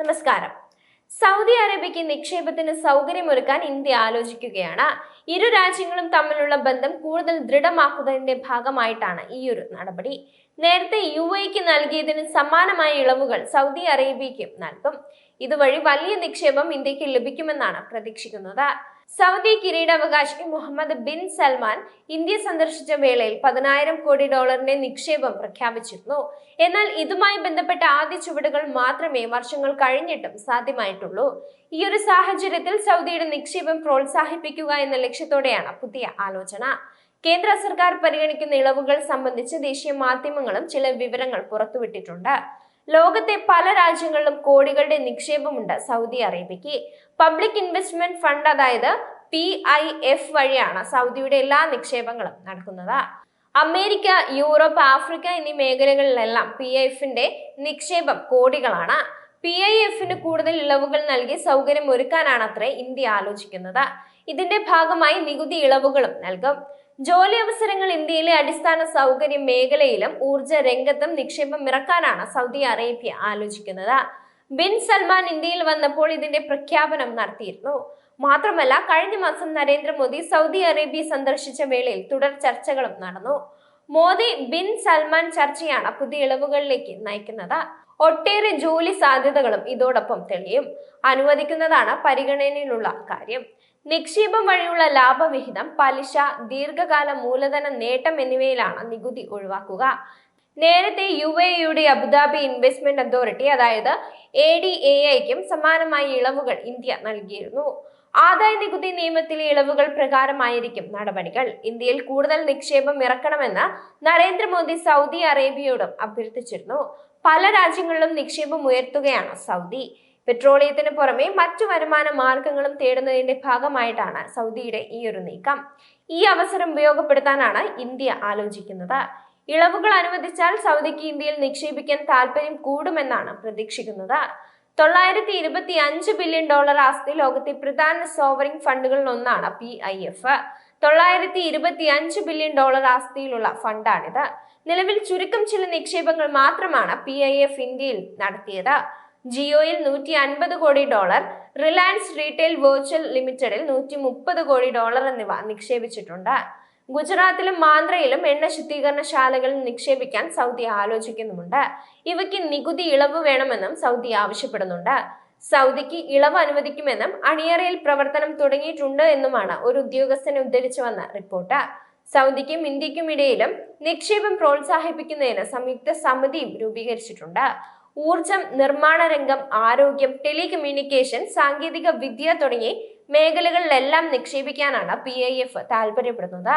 നമസ്കാരം. സൗദി അറേബ്യയ്ക്ക് നിക്ഷേപത്തിന് സൗകര്യമൊരുക്കാൻ ഇന്ത്യ ആലോചിക്കുകയാണ്. ഇരു രാജ്യങ്ങളും തമ്മിലുള്ള ബന്ധം കൂടുതൽ ദൃഢമാക്കുന്നതിന്റെ ഭാഗമായിട്ടാണ് ഈ ഒരു നടപടി. നേരത്തെ യു എക്ക് നൽകിയതിന് സമാനമായ ഇളവുകൾ സൗദി അറേബ്യയ്ക്കും നൽകും. ഇതുവഴി വലിയ നിക്ഷേപം ഇന്ത്യയ്ക്ക് ലഭിക്കുമെന്നാണ് പ്രതീക്ഷിക്കുന്നത്. സൗദി കിരീടാവകാശി മുഹമ്മദ് ബിൻ സൽമാൻ ഇന്ത്യ സന്ദർശിച്ച വേളയിൽ പതിനായിരം കോടി ഡോളറിന്റെ നിക്ഷേപം പ്രഖ്യാപിച്ചിരുന്നു. എന്നാൽ ഇതുമായി ബന്ധപ്പെട്ട ആദ്യ ചുവടുകൾ മാത്രമേ വർഷങ്ങൾ കഴിഞ്ഞിട്ടും സാധ്യമായിട്ടുള്ളൂ. ഈ ഒരു സാഹചര്യത്തിൽ സൗദിയുടെ നിക്ഷേപം പ്രോത്സാഹിപ്പിക്കുക എന്ന ലക്ഷ്യത്തോടെയാണ് പുതിയ ആലോചന. കേന്ദ്ര സർക്കാർ പരിഗണിക്കുന്ന ഇളവുകൾ സംബന്ധിച്ച് ദേശീയ മാധ്യമങ്ങളും ചില വിവരങ്ങൾ പുറത്തുവിട്ടിട്ടുണ്ട്. ലോകത്തെ പല രാജ്യങ്ങളിലും കോടികളുടെ നിക്ഷേപമുണ്ട് സൗദി അറേബ്യയ്ക്ക്. പബ്ലിക് ഇൻവെസ്റ്റ്മെന്റ് ഫണ്ട് അതായത് പി ഐ എഫ് വഴിയാണ് സൗദിയുടെ എല്ലാ നിക്ഷേപങ്ങളും നടക്കുന്നത്. അമേരിക്ക യൂറോപ്പ് ആഫ്രിക്ക എന്നീ മേഖലകളിലെല്ലാം പി ഐ എഫിന്റെ നിക്ഷേപം കോടികളാണ്. പി ഐ എഫിന് കൂടുതൽ ഇളവുകൾ നൽകി സൗകര്യം ഒരുക്കാനാണ് അത്രേ ഇന്ത്യ ആലോചിക്കുന്നത്. ഇതിന്റെ ഭാഗമായി നികുതി ഇളവുകളും നൽകും. ജോലി അവസരങ്ങൾ ഇന്ത്യയിലെ അടിസ്ഥാന സൗകര്യ മേഖലയിലും ഊർജ രംഗത്തും നിക്ഷേപം ഇറക്കാനാണ് സൗദി അറേബ്യ ആലോചിക്കുന്നത്. ബിൻ സൽമാൻ ഇന്ത്യയിൽ വന്നപ്പോൾ ഇതിന്റെ പ്രഖ്യാപനം നടത്തിയിരുന്നു. മാത്രമല്ല കഴിഞ്ഞ മാസം നരേന്ദ്രമോദി സൗദി അറേബ്യ സന്ദർശിച്ച വേളയിൽ തുടർ ചർച്ചകളും നടന്നു. മോദി ബിൻ സൽമാൻ ചർച്ചയാണ് പുതിയ ഇളവുകളിലേക്ക് നയിക്കുന്നത്. ഒട്ടേറെ ജോലി സാധ്യതകളും ഇതോടൊപ്പം തെളിയും. അനുവദിക്കുന്നതാണ് പരിഗണനയിലുള്ള കാര്യം. നിക്ഷേപം വഴിയുള്ള ലാഭവിഹിതം പലിശ ദീർഘകാല മൂലധന നേട്ടം എന്നിവയിലാണ് നികുതി ഒഴിവാക്കുക. നേരത്തെ യു എ യുടെ അബുദാബി ഇൻവെസ്റ്റ്മെന്റ് അതോറിറ്റി അതായത് എ ഡി എ ഐക്കും സമാനമായ ഇളവുകൾ ഇന്ത്യ നൽകിയിരുന്നു. ആദായ നികുതി നിയമത്തിലെ ഇളവുകൾ പ്രകാരമായിരിക്കും നടപടികൾ. ഇന്ത്യയിൽ കൂടുതൽ നിക്ഷേപം ഇറക്കണമെന്ന് നരേന്ദ്രമോദി സൗദി അറേബ്യയോടും അഭ്യർത്ഥിച്ചിരുന്നു. പല രാജ്യങ്ങളിലും നിക്ഷേപം ഉയർത്തുകയാണ് സൗദി. പെട്രോളിയത്തിന് പുറമെ മറ്റു വരുമാന മാർഗങ്ങളും തേടുന്നതിന്റെ ഭാഗമായിട്ടാണ് സൗദിയുടെ ഈ ഒരു നീക്കം. ഈ അവസരം ഉപയോഗപ്പെടുത്താനാണ് ഇന്ത്യ ആലോചിക്കുന്നത്. ഇളവുകൾ അനുവദിച്ചാൽ സൗദിക്ക് ഇന്ത്യയിൽ നിക്ഷേപിക്കാൻ താല്പര്യം കൂടുമെന്നാണ് പ്രതീക്ഷിക്കുന്നത്. തൊള്ളായിരത്തി ഇരുപത്തി അഞ്ച് ബില്യൺ ഡോളർ ആസ്തി ലോകത്തെ പ്രധാന സോവറിംഗ് ഫണ്ടുകളിൽ ഒന്നാണ് പി ഐ എഫ്. തൊള്ളായിരത്തി ഇരുപത്തി അഞ്ച് ബില്യൺ ഡോളർ ആസ്തിയിലുള്ള ഫണ്ടാണിത്. നിലവിൽ ചുരുക്കം ചില നിക്ഷേപങ്ങൾ മാത്രമാണ് പി ഐ എഫ് ഇന്ത്യയിൽ നടത്തിയത്. ജിയോയിൽ നൂറ്റി അൻപത് കോടി ഡോളർ റിലയൻസ് റീറ്റെയിൽ വെർച്വൽ ലിമിറ്റഡിൽ നൂറ്റി മുപ്പത് കോടി ഡോളർ എന്നിവ നിക്ഷേപിച്ചിട്ടുണ്ട്. ഗുജറാത്തിലും മാന്ദ്രയിലും എണ്ണ ശുദ്ധീകരണശാലകളിൽ നിക്ഷേപിക്കാൻ സൗദി ആലോചിക്കുന്നുമുണ്ട്. ഇവയ്ക്ക് നികുതി ഇളവ് വേണമെന്നും സൗദി ആവശ്യപ്പെടുന്നുണ്ട്. സൗദിക്ക് ഇളവ് അനുവദിക്കുമെന്നും അണിയറയിൽ പ്രവർത്തനം തുടങ്ങിയിട്ടുണ്ട് എന്നുമാണ് ഒരു ഉദ്യോഗസ്ഥനെ ഉദ്ധരിച്ചു വന്ന റിപ്പോർട്ട്. സൗദിക്കും ഇന്ത്യക്കും ഇടയിലും നിക്ഷേപം പ്രോത്സാഹിപ്പിക്കുന്നതിന് സംയുക്ത സമിതിയും രൂപീകരിച്ചിട്ടുണ്ട്. ഊർജം നിർമ്മാണ രംഗം ആരോഗ്യം ടെലികമ്മ്യൂണിക്കേഷൻ സാങ്കേതിക വിദ്യ തുടങ്ങി മേഖലകളിലെല്ലാം നിക്ഷേപിക്കാനാണ് പി ഐ എഫ് താല്പര്യപ്പെടുന്നത്.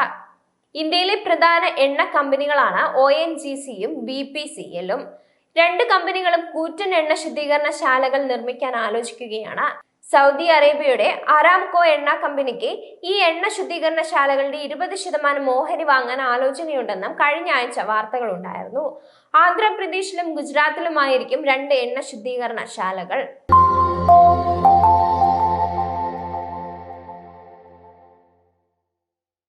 ഇന്ത്യയിലെ പ്രധാന എണ്ണ കമ്പനികളാണ് ഒ എൻ ജി സിയും ബി പി സി എല്ലും രണ്ട് കമ്പനികളും കൂറ്റൻ എണ്ണ ശുദ്ധീകരണ ശാലകൾ നിർമ്മിക്കാൻ ആലോചിക്കുകയാണ്. സൗദി അറേബ്യയുടെ അറാംകോ എണ്ണ കമ്പനിക്ക് ഈ എണ്ണ ശുദ്ധീകരണശാലകളുടെ ഇരുപത് ശതമാനം ഓഹരി വാങ്ങാൻ ആലോചനയുണ്ടെന്നും കഴിഞ്ഞ ആഴ്ച വാർത്തകളുണ്ടായിരുന്നു ആന്ധ്രാപ്രദേശിലും ഗുജറാത്തിലുമായിരിക്കും രണ്ട് എണ്ണ ശുദ്ധീകരണശാലകൾ.